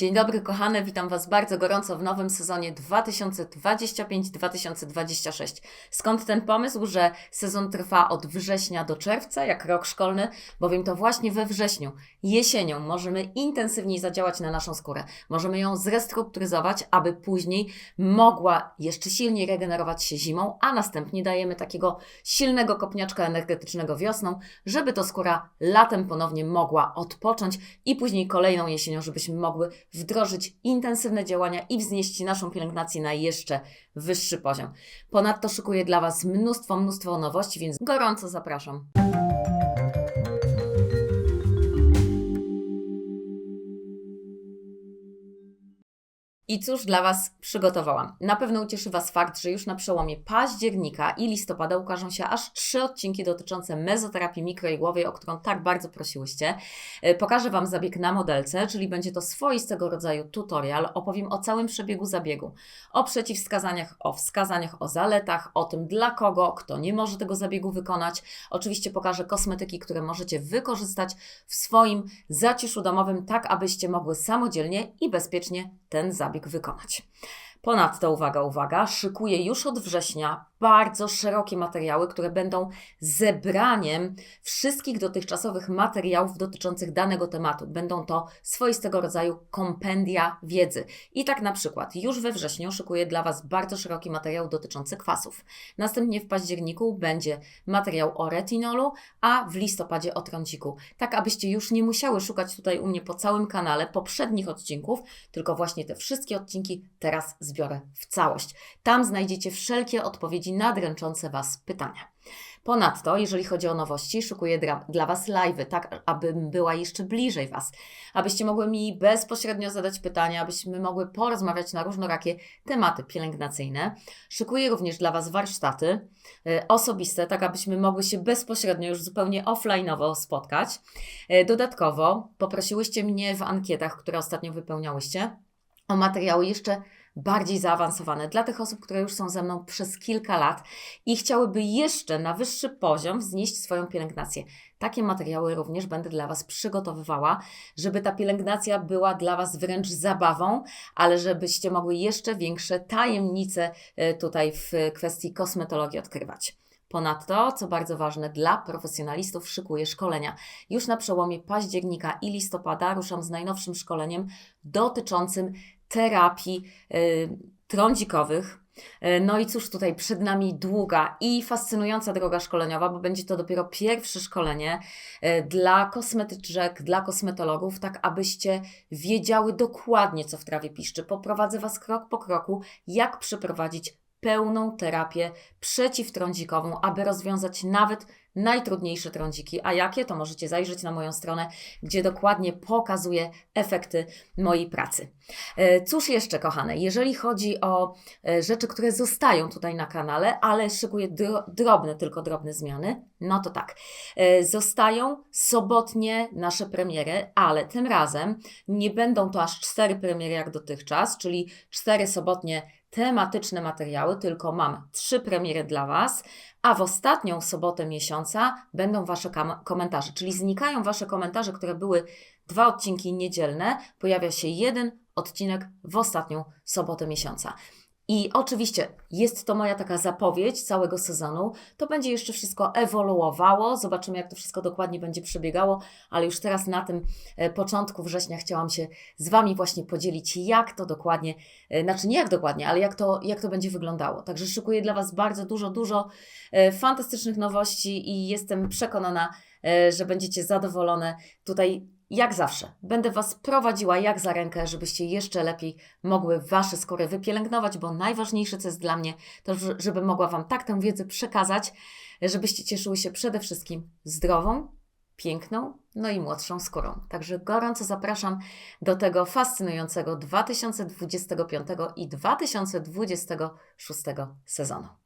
Dzień dobry, kochane, witam Was bardzo gorąco w nowym sezonie 2025-2026. Skąd ten pomysł, że sezon trwa od września do czerwca, jak rok szkolny, bowiem to właśnie we wrześniu, jesienią możemy intensywniej zadziałać na naszą skórę. Możemy ją zrestrukturyzować, aby później mogła jeszcze silniej regenerować się zimą, a następnie dajemy takiego silnego kopniaczka energetycznego wiosną, żeby to skóra latem ponownie mogła odpocząć i później kolejną jesienią, żebyśmy mogły wdrożyć intensywne działania i wznieść naszą pielęgnację na jeszcze wyższy poziom. Ponadto szykuję dla Was mnóstwo, mnóstwo nowości, więc gorąco zapraszam. I cóż dla Was przygotowałam? Na pewno ucieszy Was fakt, że już na przełomie października i listopada ukażą się aż trzy odcinki dotyczące mezoterapii mikroigłowej, o którą tak bardzo prosiłyście. E, Pokażę Wam zabieg na modelce, czyli będzie to swoistego rodzaju tutorial. Opowiem o całym przebiegu zabiegu, o przeciwwskazaniach, o wskazaniach, o zaletach, o tym dla kogo, kto nie może tego zabiegu wykonać. Oczywiście pokażę kosmetyki, które możecie wykorzystać w swoim zaciszu domowym, tak abyście mogły samodzielnie i bezpiecznie ten zabieg wykonać. Ponadto, uwaga, uwaga, szykuję już od września bardzo szerokie materiały, które będą zebraniem wszystkich dotychczasowych materiałów dotyczących danego tematu. Będą to swoistego rodzaju kompendia wiedzy. I tak na przykład już we wrześniu szykuję dla Was bardzo szeroki materiał dotyczący kwasów. Następnie w październiku będzie materiał o retinolu, a w listopadzie o trądziku. Tak, abyście już nie musiały szukać tutaj u mnie po całym kanale poprzednich odcinków, tylko właśnie te wszystkie odcinki teraz zbiorę w całość. Tam znajdziecie wszelkie odpowiedzi na dręczące Was pytania. Ponadto, jeżeli chodzi o nowości, szykuję dla, dla Was live'y, tak abym była jeszcze bliżej Was, abyście mogły mi bezpośrednio zadać pytania, abyśmy mogły porozmawiać na różnorakie tematy pielęgnacyjne. Szykuję również dla Was warsztaty y, osobiste, tak abyśmy mogły się bezpośrednio, już zupełnie offline'owo spotkać. Y, dodatkowo poprosiłyście mnie w ankietach, które ostatnio wypełniałyście, o materiały jeszcze bardziej zaawansowane dla tych osób, które już są ze mną przez kilka lat i chciałyby jeszcze na wyższy poziom wznieść swoją pielęgnację. Takie materiały również będę dla Was przygotowywała, żeby ta pielęgnacja była dla Was wręcz zabawą, ale żebyście mogły jeszcze większe tajemnice e, tutaj w kwestii kosmetologii odkrywać. Ponadto, co bardzo ważne dla profesjonalistów, szykuję szkolenia. Już na przełomie października i listopada ruszam z najnowszym szkoleniem dotyczącym terapii y, trądzikowych. Y, No i cóż, tutaj przed nami długa i fascynująca droga szkoleniowa, bo będzie to dopiero pierwsze szkolenie y, dla kosmetyczek, dla kosmetologów, tak abyście wiedziały dokładnie, co w trawie piszczy. Poprowadzę Was krok po kroku, jak przeprowadzić pełną terapię przeciwtrądzikową, aby rozwiązać nawet najtrudniejsze trądziki. A jakie? To możecie zajrzeć na moją stronę, gdzie dokładnie pokazuję efekty mojej pracy. E, Cóż jeszcze, kochane, jeżeli chodzi o e, rzeczy, które zostają tutaj na kanale, ale szykuję dro drobne, tylko drobne zmiany, no to tak. E, Zostają sobotnie nasze premiery, ale tym razem nie będą to aż cztery premiery jak dotychczas, czyli cztery sobotnie tematyczne materiały, tylko mam trzy premiery dla Was, a w ostatnią sobotę miesiąca będą Wasze komentarze, czyli znikają Wasze komentarze, które były dwa odcinki niedzielne, pojawia się jeden odcinek w ostatnią sobotę miesiąca. I oczywiście jest to moja taka zapowiedź całego sezonu. To będzie jeszcze wszystko ewoluowało. Zobaczymy, jak to wszystko dokładnie będzie przebiegało, ale już teraz na tym e, początku września chciałam się z Wami właśnie podzielić, jak to dokładnie, e, znaczy nie jak dokładnie, ale jak to, jak to będzie wyglądało. Także szykuję dla Was bardzo dużo, dużo e, fantastycznych nowości i jestem przekonana, że będziecie zadowolone. Tutaj jak zawsze, będę Was prowadziła jak za rękę, żebyście jeszcze lepiej mogły Wasze skóry wypielęgnować, bo najważniejsze, co jest dla mnie, to żeby mogła Wam tak tę wiedzę przekazać, żebyście cieszyły się przede wszystkim zdrową, piękną, no i młodszą skórą. Także gorąco zapraszam do tego fascynującego 2025 i 2026 sezonu.